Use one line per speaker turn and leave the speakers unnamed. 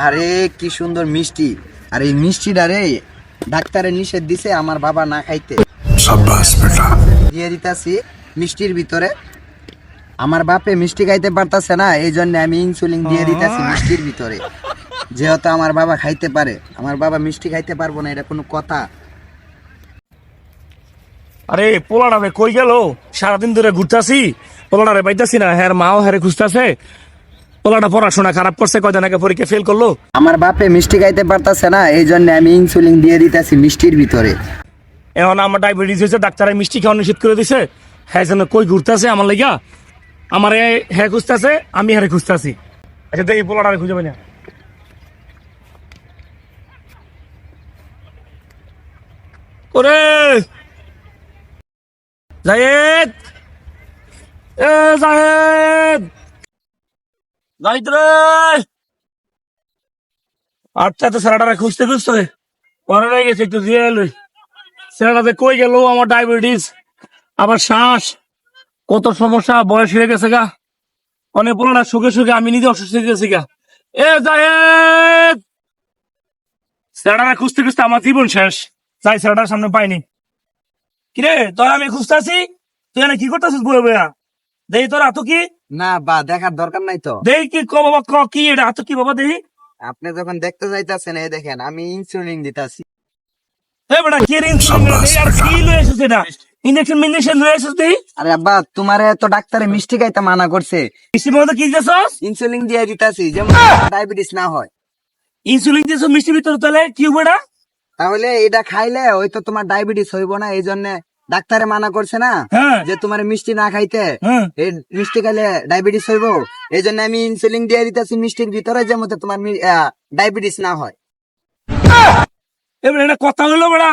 আরে কি সুন্দর মিষ্টি। আর এই মিষ্টিটা রে ডাক্তারে নিষেধ দিছে আমার বাবা না খাইতে। দিয়ে দিতাছি মিষ্টির ভিতরে। আমার বাপে মিষ্টি খাইতে পারতাছে না এই জন্য আমি ইনসুলিন দিয়ে দিতাছি হ্যাঁ। মিষ্টির ভিতরে। যেহেতু আমার বাবা খাইতে পারে। আমার বাবা মিষ্টি খাইতে পারব না এটা কোনো কথা।
আরে পোলাডাবে কই গেল? সারাদিন ধরে ঘুরতাছি পোলাডারে পাইতাছি না হ্যাঁ মাও হ্যারে খুঁজতেছে। পোলাটা পড়াশোনা খারাপ করছে কয়দিন আগে পরীক্ষা ফেল করল?
আমার বাপে মিষ্টি খাইতে পারতাছে না এই জন্য আমি ইনসুলিন দিয়ে দিতাছি মিষ্টির ভিতরে।
এখন আমার ডায়াবেটিস হয়েছে ডাক্তারে মিষ্টি খাওয়া নিষেধ করে দিছে। হ্যাঁ যেন কই ঘুরতাছে আমার লেগা? আমার হ্যাঁ খুঁজতাছে আমি হ্যারে খুঁজতাছি। আচ্ছা দেখি পোলাটা খুঁজে পাই না। ওরে! জায়েদ! এ জায়েদ! জাহিদ রে! আচ্ছা তো স্যারাটারে খুঁজতে খুঁজতে। পরে রয়ে গেছে একটু দিয়ে এলই স্যারাটাতে কই গেল, আমার ডায়াবেটিস আবার শ্বাস। কত সমস্যা, বয়স হয়ে গেছে গা। অনেক পুরোনা সুখে সুখে আমি নিজে অসুস্থ হয়ে গেছি গা। এ জায়েদ স্যারাটারে খুঁজতে খুঁজতে আমার জীবন শেষ। যাই স্যারাটার সামনে পাইনি। কিরে, তোর আমি খুঁজতেছি তুই এখানে কি করতেছিস বয়ে বয়া দেই তোর কি?
না বা দেখার দরকার নাই তো।
দেই কি ক বাবা ক এটা কি বাবা দেই?
আপনি যখন দেখতে যাইতাছেন এই দেখেন আমি ইনসুলিন দিতাছি।
এ বেটা কি ইনসুলিন আর কি লয়ে এটা? ইনজেকশন মিনজেকশন দেই?
আরে আব্বা তোমারে তো ডাক্তারে মিষ্টি খাইতে মানা করছে।
মিষ্টি মধ্যে কি
ইনসুলিন দিয়ে দিতাছি যেমন ডায়াবেটিস না হয়।
ইনসুলিন দিয়েছ মিষ্টি ভিতরে তাহলে? কি এটা
তাহলে এটা খাইলে ওই তো তোমার ডায়াবেটিস হইব না এই জন্য ডাক্তারে মানা করছে না
হ্যাঁ।
যে তোমার মিষ্টি না খাইতে।
হ্যাঁ।
এই মিষ্টি খাইলে ডায়াবেটিস হইব। এই জন্য আমি ইনসুলিন দিয়ে দিতেছি মিষ্টির ভিতরে যে মতো তোমার ডায়াবেটিস না হয়।
এবার এটা কথা হলো বেড়া।